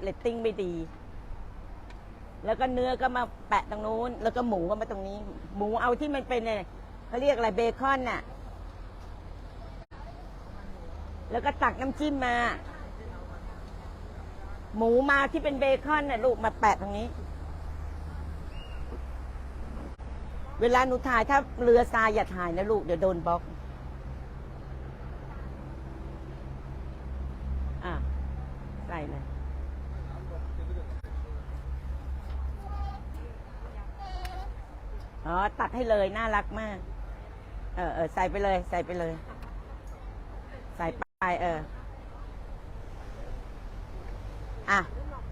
เลตติ้งไม่ดี แล้วก็เนื้อก็มาแปะตรงนู้น แล้วก็หมูก็มาตรงนี้ หมูเอาที่มันเป็นเนี่ยเขาเรียกอะไรเบคอนน่ะ แล้วก็ตักน้ำจิ้มมา หมูมาที่เป็นเบคอนน่ะลูกมาแปะตรงนี้ เวลาหนูถ่ายถ้าเรือทรายอย่าถ่ายนะลูกเดี๋ยวโดนบล็อก อะ ใส่เลย อ๋อ ตัดให้เลย น่ารักมาก เออเออใส่ไปเลย ใส่ไปเลย ใส่ไปเออ อะ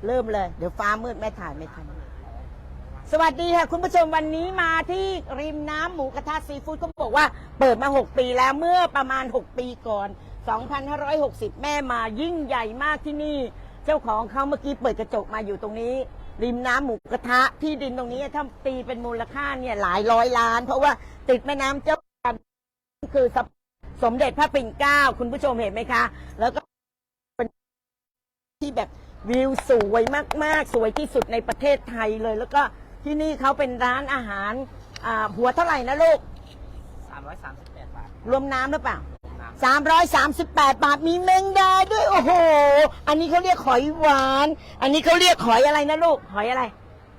เริ่มเลย เดี๋ยวฟ้ามืดแม่ถ่ายไม่ทัน สวัสดีค่ะ คุณผู้ชมวันนี้มาที่ริมน้ำหมูกระทะซีฟู้ดเขาบอกว่า เปิดมา 6 ปีแล้วเมื่อประมาณ 6 ปีก่อน 2560 แม่มายิ่งใหญ่มากที่นี่ เจ้าของเขาเมื่อกี้เปิดกระจกมาอยู่ตรงนี้ ริมน้ำหมูกระทะที่ดินตรงนี้ถ้าตีเป็นมูลค่าเนี่ยหลายร้อยล้าน เพราะว่าติดแม่น้ำเจ้าพระยาคือสมเด็จพระปิ่นเกล้าคุณผู้ชมเห็นไหมคะ แล้วก็เป็นที่แบบวิวสวยมาก ๆ สวยที่สุดในประเทศไทยเลย แล้วก็ที่นี่เขาเป็นร้านอาหาร อ่า หัวเท่าไหร่นะลูก 338 บาท รวมน้ำหรือเปล่า น้ำสามร้อยสามสิบแปดบาทมีแมงดาด้วยโอ้โห อันนี้เขาเรียกหอยหวาน อันนี้เขาเรียกหอยอะไรนะลูก หอยอะไร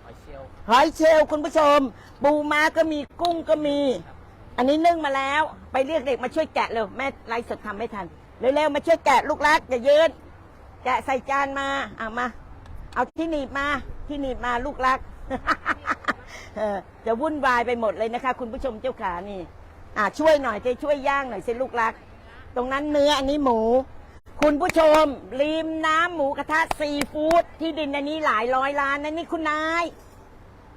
หอยเชลล์หอยเชลล์คุณผู้ชม ปูม้าก็มีกุ้งก็มี อันนี้นึ่งมาแล้ว ไปเรียกเด็กมาช่วยแกะเร็วแม่ไลฟ์สดทำไม่ทัน เร็วๆมาช่วยแกะลูกรักอย่ายืนแกะใส่จานมาอะมา เอาที่หนีบมา ที่หนีบมาลูกรักเออจะวุ่นวายไปหมดเลยนะคะ คุณผู้ชมเจ้าขานี่อะช่วยหน่อยจะช่วยย่างหน่อยสิลูกรัก ตรงนั้นเนื้ออันนี้หมู คุณผู้ชม ริมน้ำหมูกระทะซีฟู้ดที่ดินอันนี้หลายร้อยล้านนะนี่คุณนาย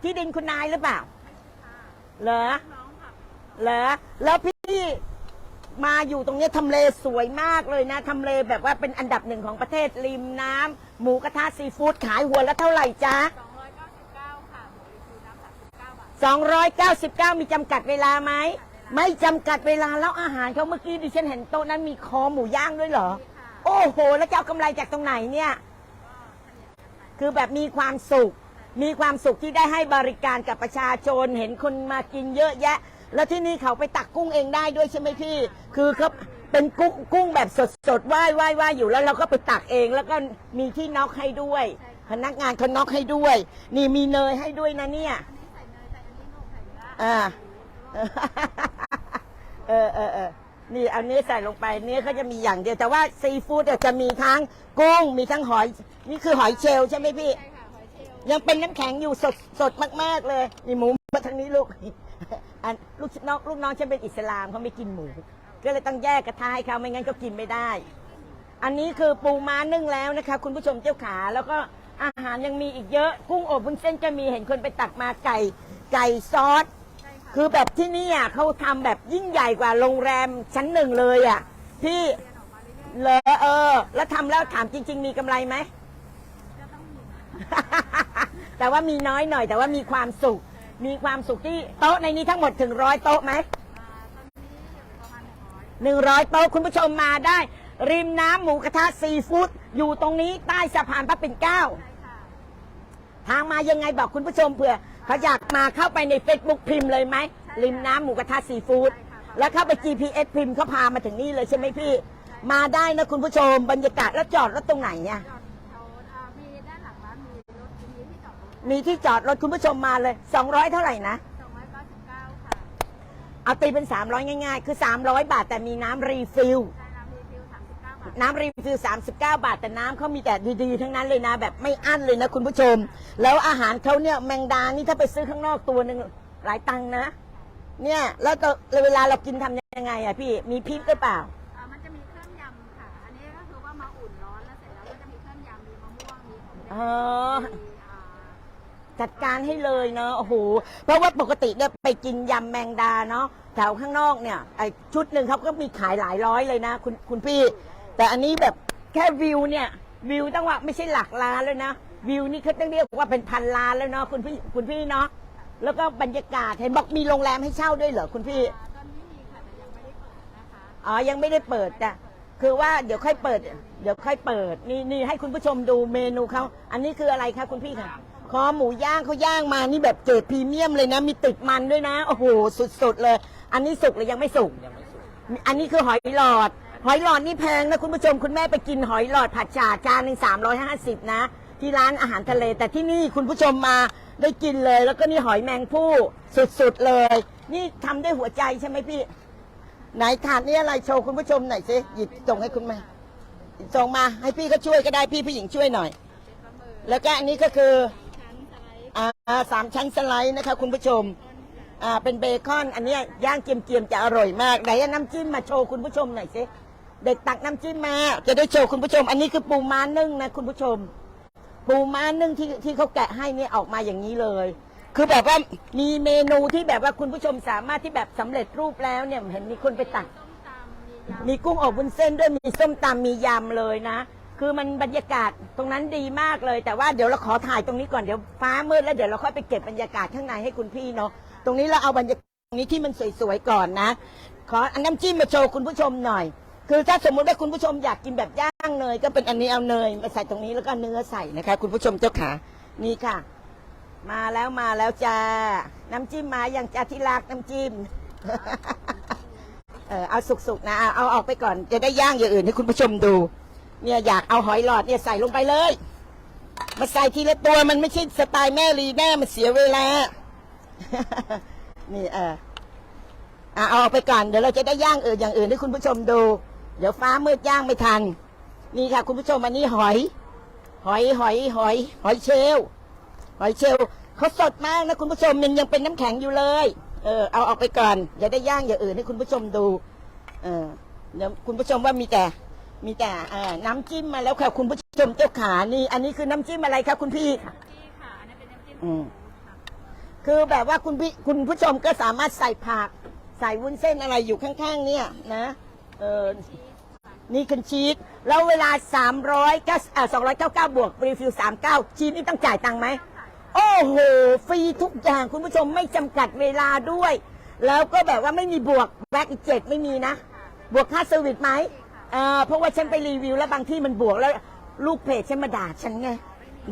ที่ดินคุณนายหรือเปล่าเหรอเหรอแล้วพี่มาอยู่ตรงเนี้ยทำเลสวยมากเลยนะทำเลแบบว่าเป็นอันดับหนึ่งของประเทศริมน้ำหมูกระทะซีฟู้ดขายหัวละเท่าไหร่จ๊ะ299 ค่ะหมูรีฟิวน้ำ39บาท299 มีจำกัดเวลาไหม ไม่จำกัดเวลาแล้วอาหารเขาเมื่อกี้ดิฉันเห็นโต๊ะนั้นมีคอหมูย่างด้วยเหรอ โอ้โห แล้วจะเอากำไรจากตรงไหนเนี่ย คือแบบมีความสุข มีความสุขที่ได้ให้บริการกับประชาชน เห็นคนมากินเยอะแยะ แล้วที่นี่เขาไปตักกุ้งเองได้ด้วยใช่ไหมพี่ คือเขาเป็นกุ้งกุ้งแบบสดสดๆว่ายว่ายว่ายอยู่แล้วเราก็ไปตักเอง แล้วก็มีที่น็อกให้ด้วย พนักงานเขาน็อกให้ด้วย นี่มีเนยให้ด้วยนะเนี่ยอันนี้ใส่เนยใส่อันนี้นมใส่เนื้ออ่า เออเออเออนี่เอาเนื้อใส่ลงไปเนื้อเขาจะมีอย่างเดียวแต่ว่าซีฟู้ดจะมีทั้งกุ้งมีทั้งหอย นี่คือหอยเชลล์ใช่ไหมพี่ ใช่ค่ะหอยเชลล์ยังเป็นน้ำแข็งอยู่สดสดมาก ๆ เลย นี่หมูมาทางนี้ลูกอันลูกน้องลูกน้องฉันเป็นอิสลามเขาไม่กินหมู ก็เลยต้องแยกกระทะให้เขาไม่งั้นก็กินไม่ได้ อันนี้คือปูม้านึ่งแล้วนะคะ คุณผู้ชมเจ้าขาแล้วก็อาหารยังมีอีกเยอะ กุ้งอบวุ้นเส้นก็มีเห็นคนไปตักมาไก่ ไก่ซอสใช่ คือแบบที่นี่อะเขาทำแบบยิ่งใหญ่กว่าโรงแรมชั้นหนึ่งเลยอะพี่เรียนอเอยเลยเออ แล้วทำแล้วถามจริง ๆ มีกำไรไหม แต่ว่ามีน้อยหน่อย แต่ว่ามีความสุข มีความสุขที่โต๊ะในนี้ทั้งหมดถึงร้อยโต๊ะไหมหนึ่งร้อยโต๊ะคุณผู้ชมมาได้ ริมน้ำหมูกระทะซีฟู้ดอยู่ตรงนี้ใต้สะพานพระปิ่นเกล้า ทางมายังไงบอกคุณผู้ชมเผื่อเขาอยากมาเข้าไปใน Facebook พิมพ์เลยไหมริมน้ำหมูกระทะซีฟู้ดแล้วเข้าไป GPS พิมพ์เขาพามาถึงนี่เลยใช่ไหมพี่ มาได้นะคุณผู้ชมบรรยากาศแล้วจอดรถตรงไหนเนี่ยจอดแถวอ่ามีด้านหลังร้านมีรถมีที่จอดรถมีที่จอดรถคุณผู้ชมมาเลย 200 เท่าไหร่นะ299ค่ะเอาตีเป็น 300 ง่าย ๆ คือ 300 บาทแต่มีน้ำรีฟิล น้ำรีฟิล39 บาท แต่น้ำเขามีแต่ดีๆ ทั้งนั้นเลยนะแบบไม่อั้นเลยนะคุณผู้ชม แล้วอาหารเขาเนี่ยแมงดานี่ถ้าไปซื้อข้างนอกตัวหนึ่งหลายตังค์นะ เนี่ยแล้วก็เวลาเรากินทำยังไงอะพี่มีพริกหรือเปล่า อ่ามันจะมีเครื่องยำค่ะ อันนี้ก็คือว่ามาอุ่นร้อนแล้วเสร็จแล้วก็จะมีเครื่องยำมีมะม่วงมีของแดงอ๋อ มีอ่าจัดการให้เลยเนาะโอ้โหเพราะว่าปกติเนี่ยไปกินยำแมงดาเนาะแถวข้างนอกเนี่ยไอชุดหนึ่งเขาก็มีขายหลายร้อยเลยนะ คุณคุณพี่ แต่อันนี้แบบแค่วิวเนี่ย วิวต้องว่าไม่ใช่หลักล้านเลยนะ วิวนี่เขาต้องเรียกว่าเป็นพันล้านแล้วเนาะคุณพี่คุณพี่เนาะแล้วก็บรรยากาศเห็นบอกมีโรงแรมให้เช่าด้วยเหรอคุณพี่ตอนนี้มีค่ะแต่ยังไม่ได้เปิดนะคะอ๋อยังไม่ได้เปิดจ้ะคือว่าเดี๋ยวค่อยเปิด เดี๋ยวค่อยเปิดนี่นี่ให้คุณผู้ชมดูเมนูเขาอันนี้คืออะไรคะคุณพี่คะคอหมูย่างเขาย่างมานี่แบบเกรดพรีเมียมเลยนะ มีติดมันด้วยนะ โอ้โหสุดๆเลย อันนี้สุกหรือยังไม่สุกยังไม่สุกอันนี้คือหอยหลอด หอยหลอดนี่แพงนะคุณผู้ชมคุณแม่ไปกินหอยหลอดผัดฉ่าจานหนึ่งสามร้อยห้าสิบนะ ที่ร้านอาหารทะเล แต่ที่นี่คุณผู้ชมมาได้กินเลย แล้วก็นี่หอยแมงผู้สุดๆเลย นี่ทำด้วยหัวใจใช่ไหมพี่ ไหนถาดนี่อะไรโชว์คุณผู้ชมหน่อยสิหยิบส่งให้คุณแม่ส่งมาให้พี่ก็ช่วยก็ได้พี่ผู้หญิงช่วยหน่อย แล้วก็อันนี้ก็คืออ่าสามชั้นสไลด์นะคะ คุณผู้ชมอ่าเป็นเบคอน อันนี้ย่างเกียมๆจะอร่อยมากไหนน้ำจิ้มมาโชว์คุณผู้ชมหน่อยสิ เด็กตักน้ำจิ้มมาจะได้โชว์คุณผู้ชม อันนี้คือปูม้านึ่งนะคุณผู้ชม ปูม้านึ่งที่ที่เขาแกะให้เนี่ยออกมาอย่างนี้เลย คือแบบว่ามีเมนูที่แบบว่าคุณผู้ชมสามารถที่แบบสำเร็จรูปแล้วเนี่ยเห็นมีคนไปตักส้มตำมียำมีกุ้งอบวุ้นเส้นด้วยมีส้มตำมียำเลยนะ คือมันบรรยากาศตรงนั้นดีมากเลย แต่ว่าเดี๋ยวเราขอถ่ายตรงนี้ก่อนเดี๋ยวฟ้ามืดแล้วเดี๋ยวเราค่อยไปเก็บบรรยากาศข้างในให้คุณพี่เนาะตรงนี้เราเอาบรรยากาศตรงนี้ที่มันสวยๆก่อนนะ ขออันน้ำจิ้มมาโชว์คุณผู้ชมหน่อย คือถ้าสมมุติว่าคุณผู้ชมอยากกินแบบย่างเนย ก็เป็นอันนี้เอาเนยมาใส่ตรงนี้แล้วก็เนื้อใส่นะคะ คุณผู้ชมเจ้าขานี่ค่ะ มาแล้วมาแล้วจ้าน้ำจิ้มมาอย่างจ้าที่รักน้ำจิ้มเออเอาสุกๆนะเอาเอาออกไปก่อนจะได้ย่างอย่างอื่นให้คุณผู้ชมดู เนี่ยอยากเอาหอยหลอดเนี่ยใส่ลงไปเลยมาใส่ทีละตัวมันไม่ใช่สไตล์แม่ลีแม่มันเสียเวลานี่เออเอาออกไปก่อนเดี๋ยวเราจะได้ย่างอื่นอย่างอื่นให้คุณผู้ชมดู เดี๋ยวฟ้ามืดย่างไม่ทัน นี่ค่ะ คุณผู้ชมอันนี้หอย หอยหอยหอย หอยเชลลหอยเชลลเขาสดมากนะคุณผู้ชมมันยังเป็นน้ำแข็งอยู่เลย เออเอาออกไปก่อนเดี๋ยวได้ย่างอย่างอื่นให้คุณผู้ชมดู เออเดี๋ยวคุณผู้ชมว่ามีแต่ มีแต่เอ่อน้ำจิ้มมาแล้วค่ะ คุณผู้ชมเจ้าขานี่ อันนี้คือน้ำจิ้มอะไรคะคุณพี่ที่ค่ะอันนี้เป็นน้ำจิ้มอืมค่ะคือแบบว่าคุณพี่คุณผู้ชมก็สามารถใส่ผัก ใส่วุ้นเส้นอะไรอยู่ข้างๆ เนี่ยนะ เออ นี่คือชีสแล้วเวลา 300ก็เอ่อ299 บวกรีฟิล39 ชีสนี่ต้องจ่ายตังค์ไหม โอ้โห ฟรีทุกอย่างคุณผู้ชมไม่จำกัดเวลาด้วย แล้วก็แบบว่าไม่มีบวกแบ็กอีกเจ็ดไม่มีนะ บวกค่าเซอร์วิสไหมเอ่าเพราะว่าฉันไปรีวิวแล้วบางที่มันบวกแล้วลูกเพจฉันมาด่าฉันไง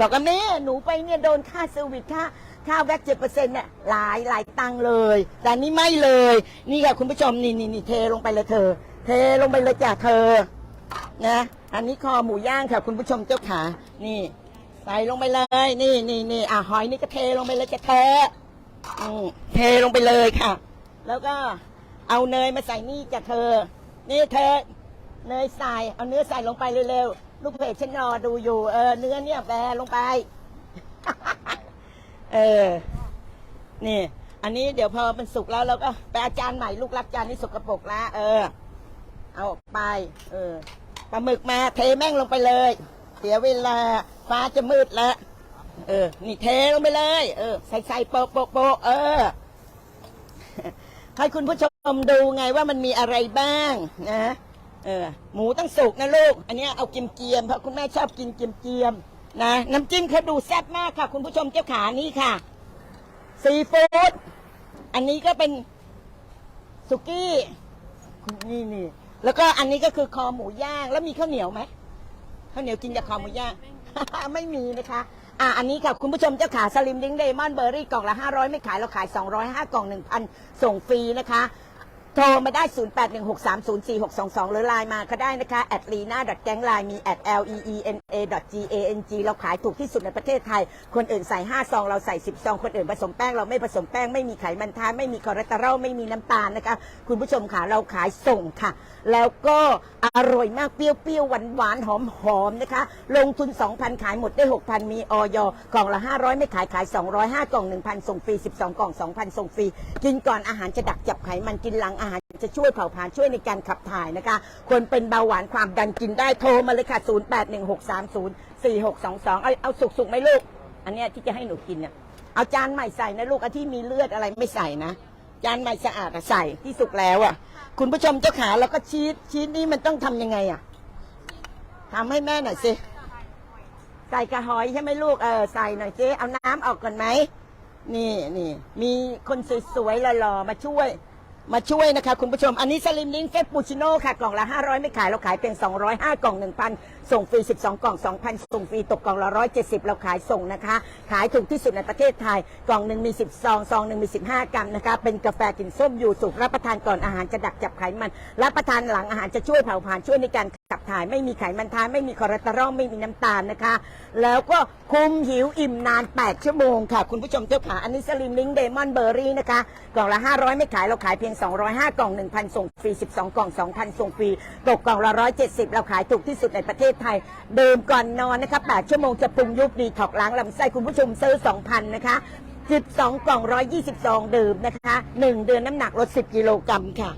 บอกว่าแม่หนูไปเนี่ยโดนค่าเซอร์วิสค่า ค่าแวกเจ็ดเปอร์เซ็นต์เนี่ยหลายหลายตังค์เลย แต่นี่ไม่เลย นี่ค่ะคุณผู้ชมนี่นี่นี่เทลงไปเลยเธอ เทลงไปเลยจ้ะเธอ นะ อันนี้คอหมูย่างค่ะ คุณผู้ชมเจ้าขา นี่ ใส่ลงไปเลย นี่นี่นี่อะหอยนี่ก็เทลงไปเลยจะเทอืมเทลงไปเลยค่ะ แล้วก็เอาเนยมาใส่นี่จะเธอ นี่เธอ เนยใส่ เอาเนื้อใส่ลงไปเร็วๆ ลูกเพจฉันรอดูอยู่ เออ เนื้อเนี่ยแบลงไป เออ นี่ อันนี้เดี๋ยวพอมันสุกแล้วเราก็ไปอาจานใหม่ลูกรักจานนี้สกปรกแล้วเออ เอาออกไป เออปลาหมึกมาเทแม่งลงไปเลย เสียเวลาฟ้าจะมืดแล้วเออ นี่เทลงไปเลย เออ ใส่ใส่โปะโปะโปะเออ ให้คุณผู้ชมดูไงว่ามันมีอะไรบ้าง นะเออ หมูต้องสุกนะลูก อันนี้เอาเกียมเกียมเพราะคุณแม่ชอบกินเกียมเกียม นะน้ำจิ้มเขาดูแซ่บมากค่ะ คุณผู้ชมเจ้าขานี่ค่ะ ซีฟู้ดอันนี้ก็เป็นสุกี้นี่นี่แล้วก็อันนี้ก็คือคอหมูย่าง แล้วมีข้าวเหนียวไหมข้าวเหนียวกินกับคอหมูย่าง ไม่มีนะคะ อะอันนี้ค่ะคุณผู้ชมเจ้าขาสลิมดิ้งเดมอนเบอร์รี่กล่องละ 500 ไม่ขายเราขาย 205 กล่อง 1,000 ส่งฟรีนะคะ โทรมาได้ 0816304622 หรือไลน์มาก็ได้นะคะ at lena gang line มี at leena gang เราขายถูกที่สุดในประเทศไทย คนอื่นใส่ 5 ซอง เราใส่ 10 ซอง คนอื่นผสมแป้ง เราไม่ผสมแป้ง ไม่มีไขมันทานไม่มีคอเลสเตอรอลไม่มีน้ำตาลนะคะ คุณผู้ชมค่ะ เราขายส่งค่ะ แล้วก็อร่อยมากเปรี้ยวๆ หวานๆหอมๆนะคะ ลงทุน 2,000 ขายหมดได้ 6,000 มีออยกล่องละ 500 ไม่ขายขาย205กล่อง 1,000 ส่งฟรี 12 กล่อง 2,000 ส่งฟรี กินก่อนอาหารจะดักจับไขมันกินหลังอาหาร จะช่วยเผาผลาญช่วยในการขับถ่ายนะคะ คนเป็นเบาหวานความดันกินได้โทรมาเลยค่ะ 0816304622 เอาเอาสุกๆไหมลูก อันเนี้ยที่จะให้หนูกินเนี่ยเอาจานใหม่ใส่นะลูกอันที่มีเลือดอะไรไม่ใส่นะ จานใหม่สะอาดอะใส่ที่สุกแล้วอะ คุณผู้ชมเจ้าขาแล้วก็ชีสชีสนี่มันต้องทำยังไงอะทำให้แม่หน่อยสิ ใส่กระหอยใช่ไหมลูกเออใส่หน่อยสิเอาน้ำออกก่อนไหมนี่นี่มีคนสวยๆหล่อๆมาช่วย มาช่วยนะคะคุณผู้ชม อันนี้สลิมลิงเฟสปูชิโน่ค่ะ กล่องละ 500 ไม่ขาย เราขายเพียง205 กล่อง 1,000 ส่งฟรี 12 กล่อง 2,000 ส่งฟรีตกกล่องละ 170 เราขายส่งนะคะ ขายถูกที่สุดในประเทศไทย กล่องหนึ่งมี 10 ซอง ซองหนึ่งมี 15 กรัมนะคะ เป็นกาแฟกลิ่นส้มอยู่สุกรับประทานก่อนอาหารจะดักจับไขมัน รับประทานหลังอาหารจะช่วยเผาผลาญช่วยในการขับถ่าย ไม่มีไขมันทาน ไม่มีคอเลสเตอรอล ไม่มีน้ำตาลนะคะ แล้วก็คุมหิวอิ่มนาน 8 ชั่วโมงค่ะ คุณผู้ชมเจ้าขาอันนี้สลิมลิงเดมอนเบอร์รี่นะคะ กล่องละ 500 ไม่ขาย เราขายเพียง 205 กล่อง 1,000 ส่งฟรี 12 กล่อง 2,000 ส่งฟรี ตกกล่องละ 170 เราขายถูกที่สุดในประเทศไทย ดื่มก่อนนอนนะคะ8ชั่วโมงจะปรุงยุบดีถอกล้างลำไส้คุณผู้ชมซื้อ 2,000 นะคะ 12 กล่อง 122 ดื่มนะคะ 1 เดือนน้ำหนักลด 10 กิโลกรัมค่ะ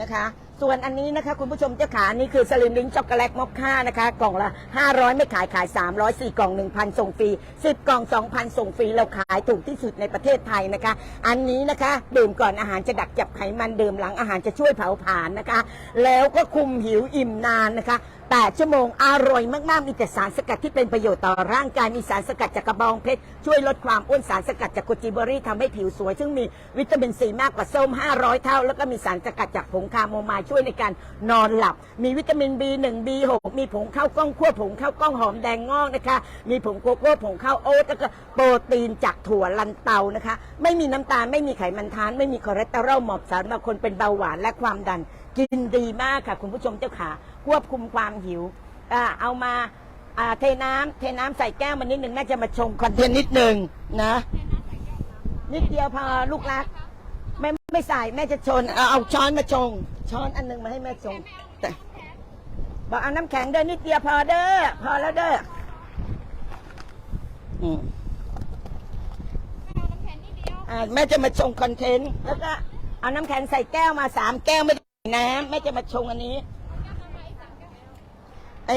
นะคะส่วนอันนี้นะคะคุณผู้ชมเจ้าขานี่คือสลิมลิงช็อกโกแลตมอคค่านะคะกล่องละ 500 ไม่ขายขาย 300 4 กล่อง 1,000 ส่งฟรี 10 กล่อง 2,000 ส่งฟรีเราขายถูกที่สุดในประเทศไทยนะคะ อันนี้นะคะดื่มก่อนอาหารจะดักจับไขมันดื่มหลังอาหารจะช่วยเผาผลาญนะคะ แล้วก็คุมหิวอิ่มนานนะคะ 8 ชั่วโมง อร่อยมาก ๆ มีแต่สารสกัดที่เป็นประโยชน์ต่อร่างกาย มีสารสกัดจากกระบองเพชร ช่วยลดความอ้วน สารสกัดจากโกจิเบอรี่ทำให้ผิวสวย ซึ่งมีวิตามินซีมากกว่าส้ม 500 เท่า แล้วก็มีสารสกัดจากผงคาโมไมล์ช่วยในการนอนหลับ มีวิตามิน B1 B6 มีผงข้าวกล้องคั่วผงข้าวกล้องหอมแดงงอกนะคะ มีผงโกโก้ผงข้าวโอ๊ตแล้วก็โปรตีนจากถั่วลันเตานะคะ ไม่มีน้ำตาลไม่มีไขมันทาน ไม่มีคอเลสเตอรอลหมาะสำหรับคนเป็นเบาหวานและความดันกินดีมากค่ะ คุณผู้ชมเจ้าขา ควบคุมความหิวอ่าเอามาอ่าเทน้ำเทน้ำใส่แก้วมันนิดหนึ่งแม่จะมาชงคอนเทนต์นิดหนึ่งนะนิดเดียวพอลูกรักไม่ไม่ใส่แม่จะชนเอาเอาช้อนมาชง ช้อนอันหนึงมาให้แม่ชงแต่บอกเอาน้ำแข็งเด้อนิดเดียวพอเด้อพอแล้วเด้ออืมอ่าแม่จะมาชงคอนเทนต์แล้วก็เอาน้ำแข็งใส่แก้วมาสามแก้วไม่ได้ใส่น้ำแม่จะมาชงอันนี้ ไอ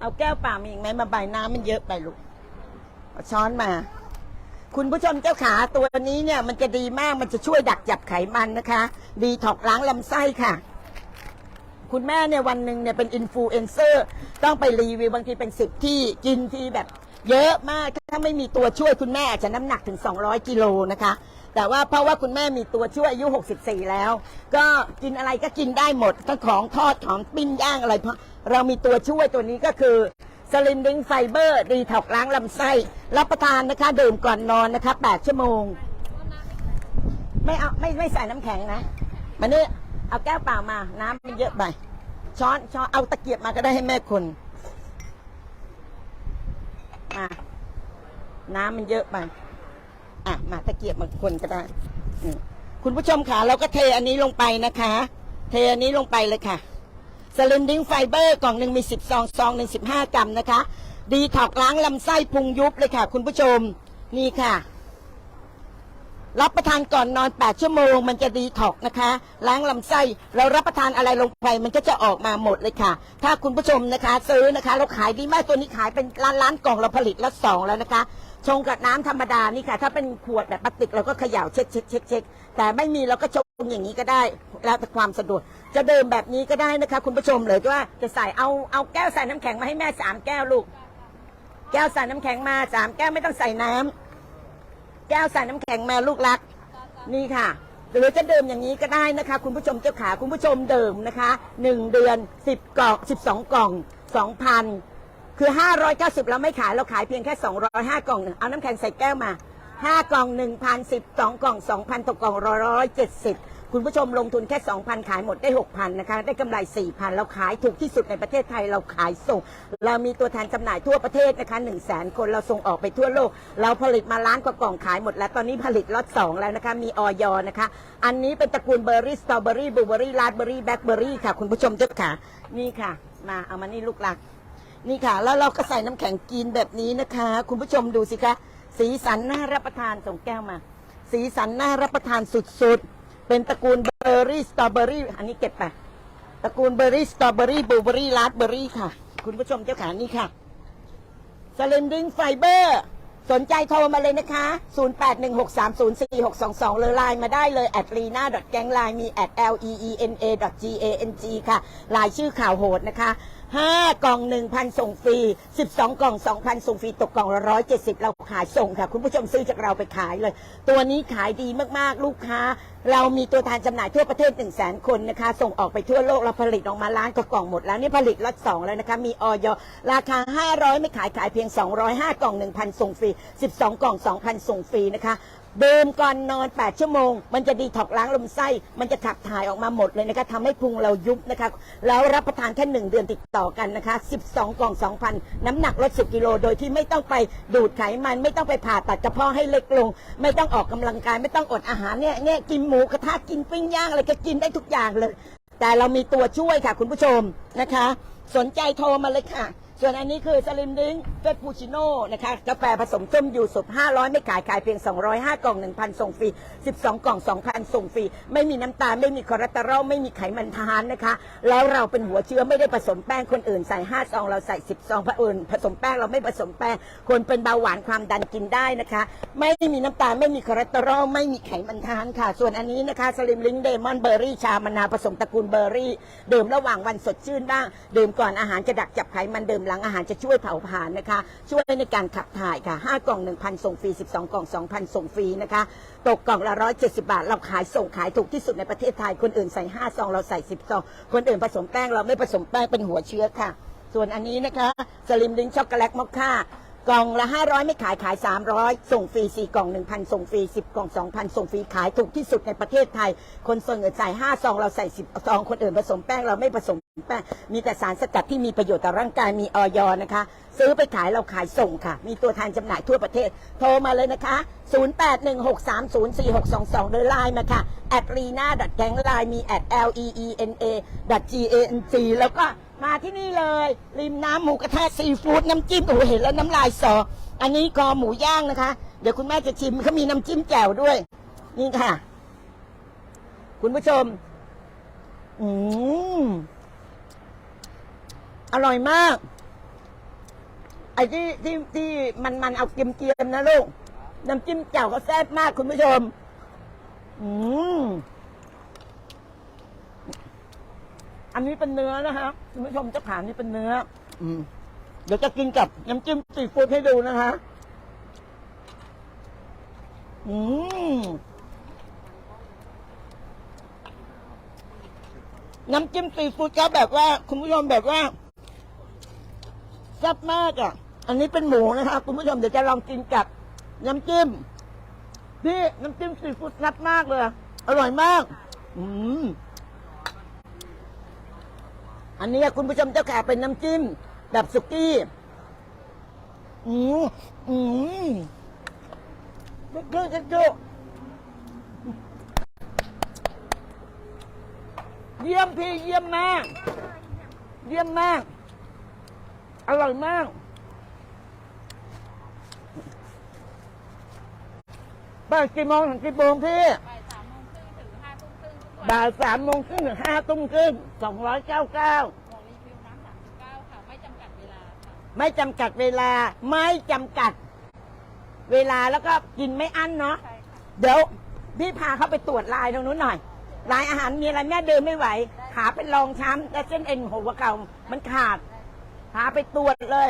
เอาแก้วเปล่ามีอีกไหมมาใบน้ำมันเยอะไปลูกเอาช้อนมา คุณผู้ชมเจ้าขาตัวนี้เนี่ยมันจะดีมากมันจะช่วยดักจับไขมันนะคะ ดีถอกล้างลำไส้ค่ะ คุณแม่เนี่ยวันหนึ่งเนี่ยเป็นอินฟลูเอนเซอร์ต้องไปรีวิวบางทีเป็นสิบที่กินทีแบบ เยอะมากถ้าไม่มีตัวช่วยคุณแม่อาจจะน้ำหนักถึง 200 กิโลนะคะ แต่ว่าเพราะว่าคุณแม่มีตัวช่วยอายุ 64 แล้ว ก็กินอะไรก็กินได้หมดทั้งของทอดของปิ้งย่างอะไรเพราะเรามีตัวช่วยตัวนี้ก็คือสลินดิงไฟเบอร์ดีถอกล้างลำไส้ รับประทานนะคะดื่มก่อนนอนนะคะ 8 ชั่วโมง ไม่เอาไม่ไม่ใส่น้ำแข็งนะมานี่เอาแก้วเปล่ามาน้ำมันเยอะไปช้อนช้อนเอาตะเกียบมาก็ได้ให้แม่คน มาน้ำมันเยอะไปอะมาตะเกียบมาคนก็ได้คุณผู้ชมค่ะเราก็เทอันนี้ลงไปนะคะ เทอันนี้ลงไปเลยค่ะสลินดิ้งไฟเบอร์กล่องหนึ่งมีสิบซองซองหนึ่งสิบห้ากรัมนะคะ ดีถอกล้างลำไส้พุงยุบเลยค่ะ คุณผู้ชมนี่ค่ะ รับประทานก่อนนอน 8 ชั่วโมง มันจะดีท็อกนะคะ ล้างลำไส้เรารับประทานอะไรลงไปมันก็จะออกมาหมดเลยค่ะ ถ้าคุณผู้ชมนะคะ ซื้อนะคะ เราขายดีมากตัวนี้ขายเป็นล้านล้านกล่องเราผลิตละสองแล้วนะคะ ชงกับน้ำธรรมดานี่ค่ะ ถ้าเป็นขวดแบบพลาสติกเราก็เขย่าเช็คเช็คเช็คเช็คแต่ไม่มีเราก็ชงอย่างนี้ก็ได้ แล้วแต่ความสะดวก จะเดิมแบบนี้ก็ได้นะคะ คุณผู้ชมหรือว่าจะใส่เอาเอาแก้วใส่น้ำแข็งมาให้แม่สามแก้วลูก แก้วใส่น้ำแข็งมาสามแก้วไม่ต้องใส่น้ำ แก้วใส่น้ำแข็งมาลูกรัก นี่ค่ะหรือจะดื่มอย่างนี้ก็ได้นะคะ คุณผู้ชมเจ้าขาคุณผู้ชมดื่มนะคะหนึ่งเดือนสิบกล่องสิบสองกล่องสองพันคือห้าร้อยเก้าสิบเราไม่ขายเราขายเพียงแค่สองร้อยห้ากล่องเอาน้ำแข็งใส่แก้วมาห้ากล่องหนึ่งพันสิบสองกล่องสองพันตกกล่องร้อยร้อยเจ็ดสิบ คุณผู้ชมลงทุนแค่ 2,000 ขายหมดได้ 6,000 นะคะ ได้กำไร 4,000 เราขายถูกที่สุดในประเทศไทยเราขายส่ง เรามีตัวแทนจำหน่ายทั่วประเทศนะคะ1 0 0 0 0แคนเราส่งออกไปทั่วโลก เราผลิตมาล้านกว่ากล่องขายหมดแล้ว ตอนนี้ผลิตล็อต2แล้วนะคะ มีออยอนะคะ อันนี้เป็นตระกูลเบอร์รี่ สตรอเบอรี่ บลูเบอรี่ ราสเบอรี่ แบล็คเบอรี่ค่ะ คุณผู้ชมเจ้าค่ะ นี่ค่ะ มา เอามานี่ลูกหลัก นี่ค่ะ แล้วเราก็ใส่น้ำแข็งกินแบบนี้นะคะ คุณผู้ชมดูสิคะ สีสันน่ารับประทานส่งแก้วมา สีสันน่ารับประทานสุดๆ เป็นตระกูลเบอร์รี่สตรอเบอรี่อันนี้เก็บไปตระกูลเบอร์รี่สตรอเบอรี่บลูเบอรี่ราสเบอรี่ค่ะ คุณผู้ชมเจ้าขานี่ค่ะสลิมดิงไฟเบอร์ สนใจโทรมาเลยนะคะ 0816304622เลยไลน์มาได้เลย at lena g a n g l i n e มี at l e e n a g a n g ค่ะลายชื่อข่าวโหดนะคะ 5 กล่อง 1,000 ส่งฟรี 12 กล่อง 2,000 ส่งฟรีตกกล่องละ170 เราขายส่งค่ะ คุณผู้ชมซื้อจากเราไปขายเลย ตัวนี้ขายดีมากๆลูกค้า เรามีตัวแทนจำหน่ายทั่วประเทศ 1 0 0 0 0แคนนะคะ ส่งออกไปทั่วโลกเราผลิตออกมาล้านกว่ากล่องหมดแล้วนี่ผลิตล็อต2แล้วนะคะ มีออยราคา 500 ไม่ขายขายเพียง 205 กล่อง 1,000 ส่งฟรี 12 กล่อง 2,000 ส่งฟรีนะคะ ดื่มก่อนนอน 8 ชั่วโมง มันจะดีท็อกล้างลำไส้ มันจะขับถ่ายออกมาหมดเลยนะคะทำให้พุงเรายุบนะคะ แล้วรับประทานแค่1เดือนติดต่อกันนะคะ 12 กล่อง 2,000 น้ำหนักลด 10 กิโล โดยที่ไม่ต้องไปดูดไขมัน ไม่ต้องไปผ่าตัดกระเพาะให้เล็กลง ไม่ต้องออกกำลังกาย ไม่ต้องอดอาหารเนี่ยเนี่ยกินหมูกระทะกินปิ้งย่างอะไรก็กินได้ทุกอย่างเลย แต่เรามีตัวช่วยค่ะคุณผู้ชมนะคะ สนใจโทรมาเลยค่ะ ส่วนอันนี้คือสลิมดิ้งเฟสปูชิโน่นะคะกาแฟผสมส้มยูสุบ500 ไม่ขายขายเพียง 205 กล่อง 1,000 ส่งฟรี 12 กล่อง 2,000 ส่งฟรี ไม่มีน้ำตาล ไม่มีคอเลสเตอรอลไม่มีไขมันทานนะคะ แล้วเราเป็นหัวเชื้อไม่ได้ผสมแป้งคนอื่นใส่ 5 ซอง เราใส่ 10 ซองคนอื่นผสมแป้งเราไม่ผสมแป้งคนเป็นเบาหวานความดันกินได้นะคะ ไม่มีน้ำตาลไม่มีคอเลสเตอรอลไม่มีไขมันทานค่ะ ส่วนอันนี้นะคะสลิมลิงเดมอนเบอร์รี่ชามะนาวผสมตระกูลเบอร์รี่ดื่มระหว่างวันสดชื่นบ้างดื่มก่อนอาหารจะดักจับไขมันดื่มหลังอาหารจะช่วยเผาผลาญนะคะ ช่วยในการขับถ่ายค่ะ 5 กล่อง 1,000 ส่งฟรี 12 กล่อง 2,000 ส่งฟรีนะคะ ตกกล่องละ 170 บาท เราขายส่งขายถูกที่สุดในประเทศไทย คนอื่นใส่ 5 ซอง เราใส่ 10 ซอง คนอื่นผสมแป้ง เราไม่ผสมแป้งเป็นหัวเชื้อค่ะ ส่วนอันนี้นะคะสลิมลิงช็อกโกแลตมอคค่ากล่องละ 500 ไม่ขายขาย 300 ส่งฟรี 4 กล่อง 1,000 ส่งฟรี 10 กล่อง 2,000 ส่งฟรีขายถูกที่สุดในประเทศไทย คนส่วนอื่นใส่5ซองเราใส่ 10 ซอง คนอื่นผสมแป้งเราไม่ผสม ป้งมีแต่สารสกัดที่มีประโยชน์ต่อร่างกายมีออยนะคะ ซื้อไปขายเราขายส่งค่ะ มีตัวแทนจำหน่ายทั่วประเทศ โทรมาเลยนะคะ 0816304622โดยไลน์มาค่ะ at rena g a n g ไลน์มี at l e e n a g a n g แล้วก็มาที่นี่เลย ริมน้ำหมูกระทะซีฟู้ดน้ำจิ้มโอ้โหเห็นแล้วน้ำลายสอ อันนี้คอหมูย่างนะคะ เดี๋ยวคุณแม่จะชิมเขามีน้ำจิ้มแจ่วด้วย นี่ค่ะ คุณผู้ชม อืม อร่อยมาก ไอ้ที่ที่ที่มันมันเอาเกียมเกียมๆนะลูก น้ำจิ้มแจ่วก็แซ่บมากคุณผู้ชม อืมอันนี้เป็นเนื้อนะคะคุณผู้ชมเจะขานี่เป็นเนื้อ อืม เดี๋ยวจะกินกับน้ำจิ้มซีฟู้ดให้ดูนะคะ อืม น้ำจิ้มซีฟู้ดก็แบบว่า คุณผู้ชมแบบว่า แซ่บมากอะ อันนี้เป็นหมูนะคะ คุณผู้ชมเดี๋ยวจะลองกินกับน้ำจิ้มนี่น้ำจิ้มซีฟู้ดแซ่บมากเลย อร่อยมาก อืมอันนี้คุณผู้ชมเจ้าขกเป็นน้ำจิ้มแบบสุกี้อืมอืมจุ๊จุ๊จุ๊จุ๊เยี่ยมพี่เยี่ยมมาก เยี่ยมมาก อร่อยมาก เปิดกี่โมงถึงกี่โมงพี่บ่ายสามโมงครึ่งถึงห้าทุ่มครึ่งทุกวันบ่ายสามโมงครึ่งถึงห้าทุ่มครึ่งสองร้อยเก้าเก้าบอกรีวิวน้ำสามสิบเก้าค่ะ ไม่จำกัดเวลาค่ะ ไม่จำกัดเวลา ไม่จำกัด เวลาแล้วก็กินไม่อั้นเนาะ ใช่ค่ะ เดี๋ยวพี่พาเขาไปตรวจลายตรงนู้นหน่อย ลายอาหารมีอะไรแม่เดินไม่ไหว ขาเป็นรองช้ำและเส้นเอ็นหัวเก่ามันขาด พาไปตรวจเลย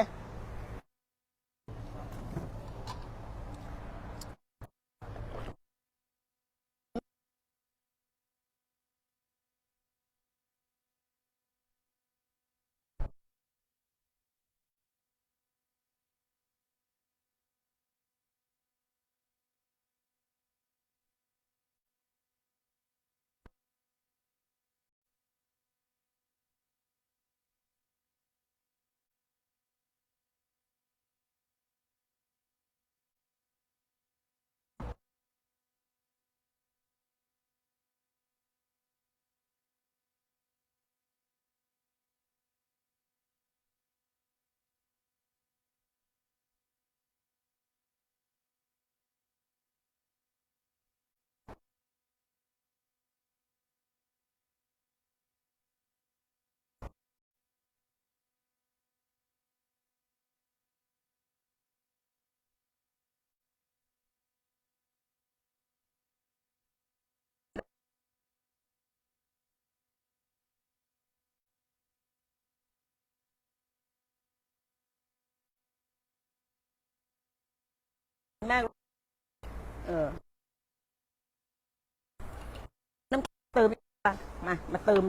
แม่เออ น้ำเติมอีกป่ะมา มาเติม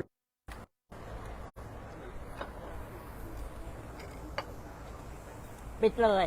ปิดเลย